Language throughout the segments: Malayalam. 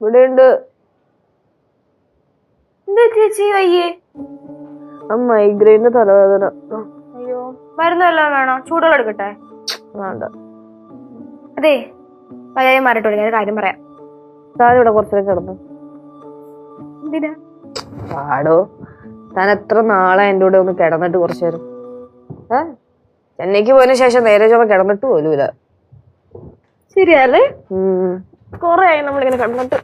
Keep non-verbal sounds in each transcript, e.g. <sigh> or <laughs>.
ഇവിടെ ഉണ്ട് എന്താ ചേച്ചി വയ്യേ? മൈഗ്രൈന്റെ തലവേദന. ആ, അയ്യോ മരുന്നെല്ലാം വേണോ? ചൂടുവെള്ളം എടുക്കട്ടെ. വേണ്ട. അതെ വയ്യായി മാറിട്ട് വിളിക്കാൻ ഒരു കാര്യം പറയാം. താനിവിടെ കുറച്ചേരം കിടന്നു. എന്തിനാ? പാടോ താൻ എത്ര നാളെ എന്റെ കൂടെ ഒന്ന് കിടന്നിട്ട് കുറച്ചു നേരം? ഏ? ചെന്നൈക്ക് പോയതിനു ശേഷം നേരെ ചൊവ്വ കിടന്നിട്ട് പോലുമില്ല. ശരിയല്ലേ? കൊറേ ആയി നമ്മളിങ്ങനെ കണ്ടിട്ട്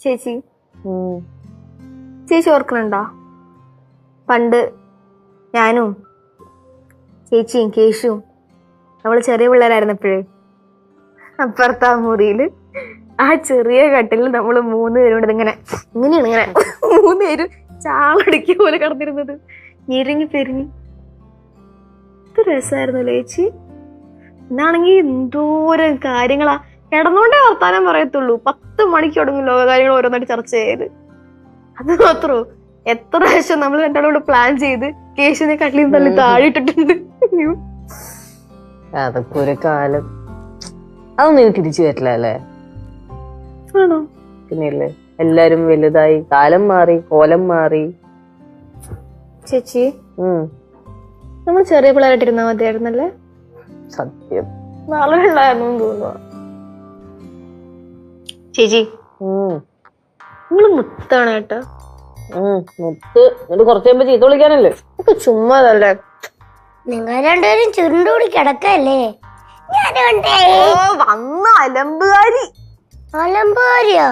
ചേച്ചി. ചേച്ചി ഓർക്കണുണ്ടോ? പണ്ട് ഞാനും ചേച്ചിയും കേശുവും നമ്മൾ ചെറിയ പിള്ളേരായിരുന്നപ്പോഴേ അപ്പുറത്ത് ആ മുറിയിൽ ആ ചെറിയ കട്ടിലിൽ നമ്മൾ മൂന്ന് പേരും ഇങ്ങനെ ഇങ്ങനെയാണ് ഇങ്ങനെ മൂന്ന് പേരും ചാളടിക്കുക പോലെ കടന്നിരുന്നത്. ഞെരിങ്ങി പെരിഞ്ഞി എത്ര രസമായിരുന്നു ചേച്ചി? എന്നാണെങ്കിൽ എന്തോരം കാര്യങ്ങളാ കിടന്നോണ്ടേ വർത്താനം പറയത്തുള്ളൂ. പത്ത് മണിക്ക് തുടങ്ങും ലോകകാര്യങ്ങൾ ഓരോന്നായിട്ട് ചർച്ച ചെയ്ത്. അത് മാത്രോ? എത്ര പ്രാവശ്യം നമ്മൾ രണ്ടാളോട് പ്ലാൻ ചെയ്ത് കേശുവിനെ കട്ടിലിൽ തള്ളി താഴെയിട്ടിട്ടുണ്ട്. അതൊക്കെ ഒരു കാലം. അതൊന്നും തിരിച്ചു വരില്ല അല്ലേ? ആണോ? പിന്നെയല്ലേ? എല്ലാരും വലുതായി. കാലം മാറി കോലം മാറി. ചേച്ചി നമ്മൾ ചെറിയ പിള്ളേരായിട്ടിരുന്നാ മതിയായിരുന്നല്ലേ? സത്യം. നാളെ ഉണ്ടായിരുന്നു തോന്നുന്നു. ചേച്ചി. നിങ്ങൾ മുത്താണ് കേട്ടോ മുത്ത്. എന്നിട്ട് കുറച്ച് കഴിയുമ്പോ ചീത്ത വിളിക്കാനല്ലേ? ഒക്കെ ചുമ്മാതല്ലേ. നിങ്ങൾ രണ്ടുപേരും ചുരുണ്ടുകൂടി കിടക്കല്ലേ? ഞാൻ കണ്ടേ ഓ വന്ന അലമ്പുകാരി. അലമ്പാരിയോ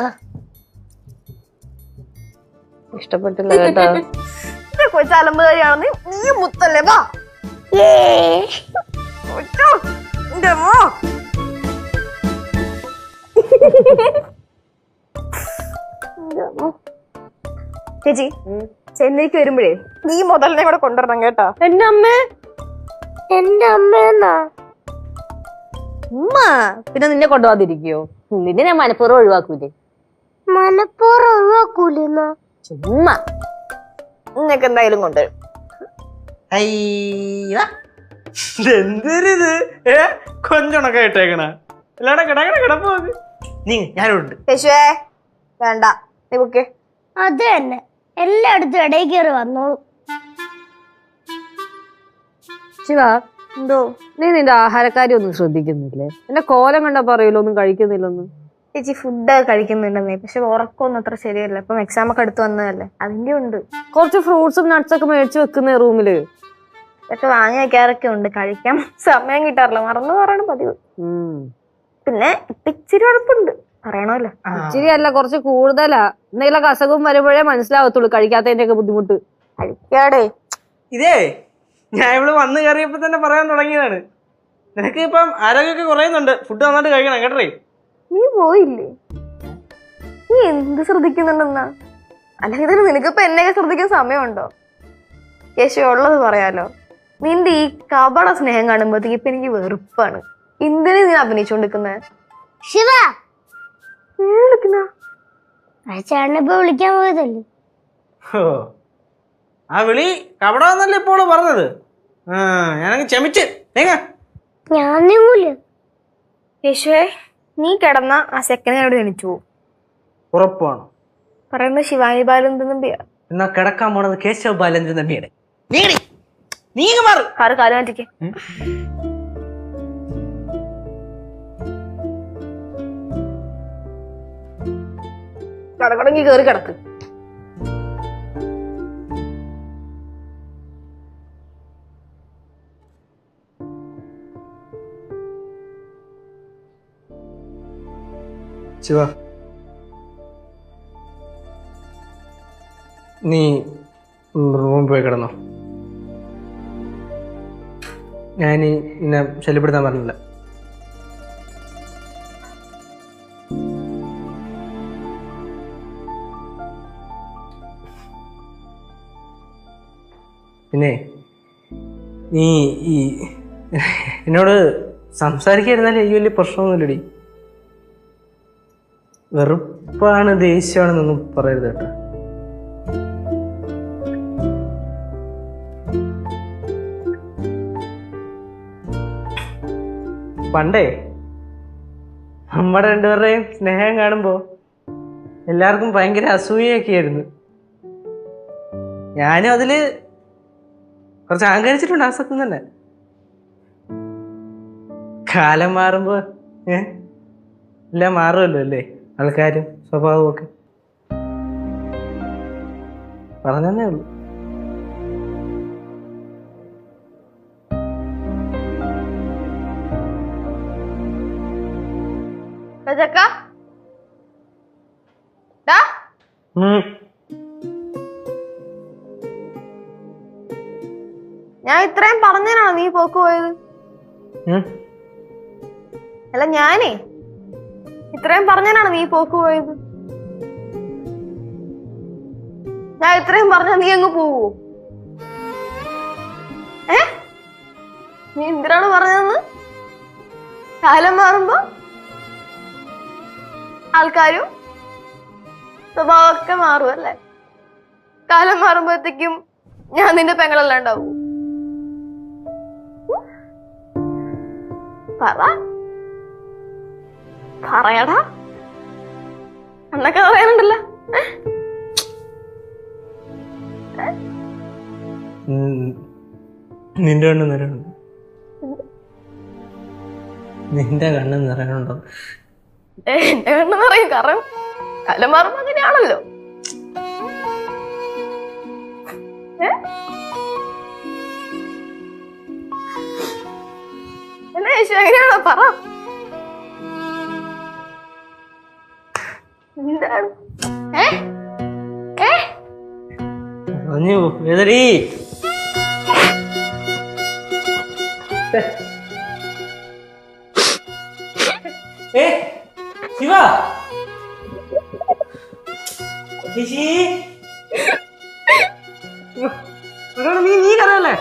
ഇഷ്ടപ്പെട്ടില്ല കേട്ടോ <laughs> കൊച്ചു അലമ്പുകാരിയാണെന്ന് നീ മുത്തല്ലേ വാ. ഏ. കൊച്ചോ, എന്റെ അമ്മോ. അമ്മോ. ചേച്ചി. ചെന്നൈക്ക് വരുമ്പോഴേ നീ മുതലിനെ കൂടെ കൊണ്ടുവരണം കേട്ടോ. എന്റെ അമ്മ. എന്റെ അമ്മയെന്നാ ഉമ്മ പിന്നെ നിന്നെ കൊണ്ടുപോകാതിരിക്കോ നിന്നെ ഞാൻ മനഃപൂർവം ഒഴിവാക്കൂലേ? മനപ്പൂർവം ഒഴിവാക്കൂലെന്നാ? ചുമ്മ. നിനക്ക് എന്തായാലും കൊണ്ടുവരും. എന്തൊരിത് ഏ കൊഞ്ചണൊക്കെ ഇട്ടേക്കണ എല്ലാടെ കിടക്കണ കിടപ്പ് നീ ഞാനുണ്ട് യേശുവേ വേണ്ട. നീ അത് തന്നെ. എല്ലായിടത്തും ഇടയിൽ കയറി വന്നോളൂ. ശിവ എന്തോ? നീ നിന്റെ ആഹാരക്കാരി ഒന്നും ശ്രദ്ധിക്കുന്നില്ലേ? എന്റെ കോലം കണ്ടാ പറയൂലോ ഒന്നും കഴിക്കുന്നില്ലെന്ന്. ചേച്ചി ഫുഡ് കഴിക്കുന്നുണ്ടെന്നേ. പക്ഷെ ഉറക്കമൊന്നും അത്ര ശരിയല്ല. ഇപ്പം എക്സാം ഒക്കെ അടുത്ത് വന്നതല്ലേ. അതിന്റെ ഉണ്ട്. കുറച്ച് ഫ്രൂട്ട്സും നട്ട്സ് ഒക്കെ മേടിച്ച് വെക്കുന്ന റൂമിൽ. ഇതൊക്കെ വാങ്ങി വെക്കാറൊക്കെ ഉണ്ട്. കഴിക്കാൻ സമയം കിട്ടാറില്ല. മറന്നു പറയണം പതിവ്. ഉം. പിന്നെ ഇപ്പൊ ഇച്ചിരി ഉഴപ്പുണ്ട്. പറയണമല്ലോ ഇച്ചിരി അല്ല കുറച്ച് കൂടുതലാ. എന്തെങ്കിലും അസുഖം വരുമ്പോഴേ മനസ്സിലാവത്തുള്ളൂ. കഴിക്കാത്തതിന്റെ ഒക്കെ ബുദ്ധിമുട്ട്. കഴിക്കാടേ. ഇതേ ഞാൻ ഇവൾ വന്നു കയറിയപ്പോ തന്നെ പറയാൻ തുടങ്ങിയതാണ്. നിനക്ക് ഇപ്പം ആരോഗ്യമൊക്കെ കുറയുന്നുണ്ട്. ഫുഡ് നന്നായിട്ട് കഴിക്കണം കേട്ടേ നീ പോയില്ലേ? നീ എന്ത് ശ്രദ്ധിക്കുന്നുണ്ടെന്നാ? അല്ലെങ്കിൽ തന്നെ നിനക്കിപ്പോ എന്നെയൊക്കെ ശ്രദ്ധിക്കാൻ സമയമുണ്ടോ? യേശു ഉള്ളത് പറയാലോ. നിന്റെ ഈ കപട സ്നേഹം കാണുമ്പോഴത്തേക്ക് ഇപ്പൊ എനിക്ക് വെറുപ്പാണ്. എന്തിനു നീ അഭിനയിച്ചോണ്ടിരിക്കുന്നത് ശിവ! ചേട്ടനെ ഇപ്പൊ വിളിക്കാൻ പോയതല്ലേ? ആ വിളി കപടാന്നല്ലേ ഇപ്പോൾ പറഞ്ഞത്. ആ ഞാനങ്ങ് ക്ഷമിച്ച്. നീങ്ങ. ഞാൻ നീങ്ങൂല. യേശുവേ നീ കിടന്ന ആ സെക്കൻഡ് അവിടെ എണിച്ചു പോകും ഉറപ്പാണ്? പറയുന്നത് ശിവാനി തമ്പിയാ എന്നാ കിടക്കാൻ പോണത് കേശവ ബാലചന്ദ്രൻ നീങ്ങടി നീങ്ങ മാറ്. കാറ് കാലം മാറ്റിക്ക്. കിടക്കണമെങ്കിൽ കയറി കിടക്ക്. ശിവ. നീ റൂമിൽ പോയി കിടന്നോ. ഞാൻ നിന്നെ ശല്യപ്പെടുത്താൻ പറഞ്ഞില്ല. പിന്നെ നീ ഈ എന്നോട് സംസാരിക്കായിരുന്നാലും എനിക്ക് വലിയ പ്രശ്നമൊന്നുമില്ലടി. വെറുപ്പാണ് ദേഷ്യമാണെന്നൊന്നും പറയരുത് കേട്ടോ. പണ്ടേ നമ്മുടെ രണ്ടുപേരുടെയും സ്നേഹം കാണുമ്പോൾ എല്ലാവർക്കും ഭയങ്കര അസൂയൊക്കെ ആയിരുന്നു ഞാനും അതിൽ കുറച്ച് അഹങ്കരിച്ചിട്ടുണ്ട് ആ സത്യം തന്നെ. കാലം മാറുമ്പോ ഏ? എല്ലാം മാറുമല്ലോ അല്ലേ? ആൾക്കാരും സ്വഭാവവും ഒക്കെ. പറഞ്ഞേ ഉള്ളൂ. ചക്ക ഡാ ഞാൻ ഇത്രയും പറഞ്ഞതിനാണോ നീ പോക്ക് പോയത്. അല്ല ഞാനേ ഇത്രയും പറഞ്ഞതിനാണോ നീ പോക്ക് പോയത്? ഞാൻ ഇത്രയും പറഞ്ഞ നീ അങ്ങ് പോവോ? ഏ? നീ എന്തിനാണ് പറഞ്ഞതെന്ന്? കാലം മാറുമ്പോ ആൾക്കാരും സ്വഭാവമൊക്കെ മാറും അല്ലേ? കാലം മാറുമ്പോഴത്തേക്കും ഞാൻ നിന്റെ പെങ്ങളെല്ലാം ഉണ്ടാവും. പറ പറയടാ. എന്നൊക്കെ പറയാനുണ്ടല്ലോ. നിന്റെ കണ്ണ് നിറയുണ്ട് നിന്റെ കണ്ണ് നിറയുണ്ടോ എന്റെ കണ്ണ് നിറയും. കാരണം കാലം മാറുമ്പോ അങ്ങനെയാണല്ലോ. ഏ? യേശു എങ്ങനെയാണോ പറ. എന്താണ്? ഏ? ഏ? പറഞ്ഞു വേദടി. ഏ? ശിവ? ചേച്ചി? നീ നീ കരയല്ലേ?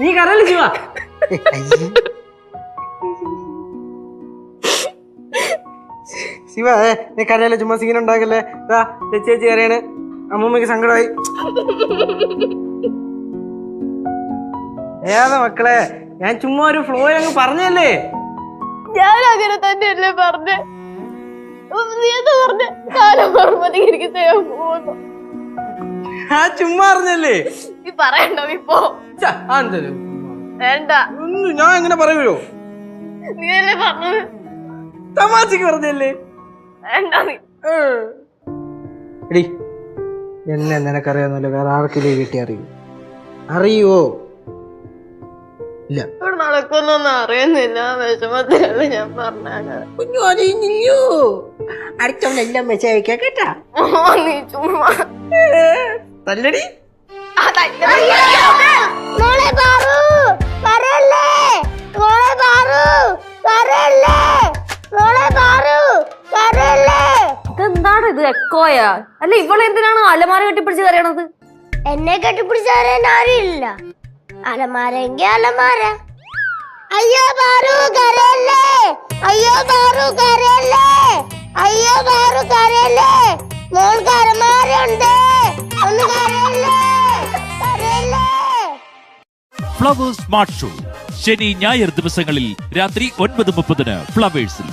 നീ കരയല്ലേ ശിവ? ശിവ ഏ, നീ കരയല്ലേ? ചുമ്മാ സീൻ ഉണ്ടാക്കല്ലേ? ഇതാ ചേച്ചി ചേച്ചി കരയാണ്. അമ്മൂമ്മക്ക് സങ്കടമായി ഏതാ മക്കളെ? ഞാൻ ചുമ്മാ ഒരു ഫ്ലോ അങ്ങ് പറഞ്ഞല്ലേ ഞാൻ അങ്ങനെ തന്നെയല്ലേ പറഞ്ഞേ. എനിക്ക് ചെയ്യാൻ പോകുന്നു. ആ ചുമ്മാ അറിഞ്ഞല്ലേ നീ പറയണ്ടോ ഇപ്പോ ആ എന്തര്? വേണ്ട. ഞാൻ എങ്ങനെ പറയുമോ നീ അല്ലേ പറഞ്ഞത്? തമാശക്ക് പറഞ്ഞല്ലേ വേണ്ട നീ. ഏ. എടി എന്നെ നിനക്കറിയാന്നല്ലോ വേറെ ആർക്കെങ്കിലും കിട്ടി അറിയൂ. അറിയുവോ? ഇല്ല. ഇവിടെ നടക്കുന്നൊന്നും അറിയുന്നില്ല. വിഷമത്തിലല്ല ഞാൻ പറഞ്ഞത്. കുഞ്ഞു അറിയുന്നില്ലയോ? അടുത്തവനെല്ലാം മെസ്സേജ് അയക്കാം കേട്ടാ. നീ ചുമ്മാ. തല്ലടി. അതല്ല എക്കോയാ അല്ല ഇവളെന്തിനാണ് അലമാര കെട്ടിപ്പിടിച്ച് കരയണത്? എന്നെ കെട്ടിപ്പിടിച്ച് കരയാൻ ആരുമില്ല. അലമാരെങ്കി അലമാര. അയ്യോ ബാറു കരയല്ലേ? അയ്യോ ബാറു കരയല്ലേ? അയ്യോ ബാറു കരയല്ലേ? മോൾക്ക് അലമാരുണ്ട് ഒന്ന് കരയല്ലേ? കരയല്ലേ? ഫ്ലവേഴ്സ് സ്മാർട്ട് ഷോ ശനി ഞായർ ദിവസങ്ങളിൽ രാത്രി ഒൻപത് മുപ്പതിന് ഫ്ലവേഴ്സിൽ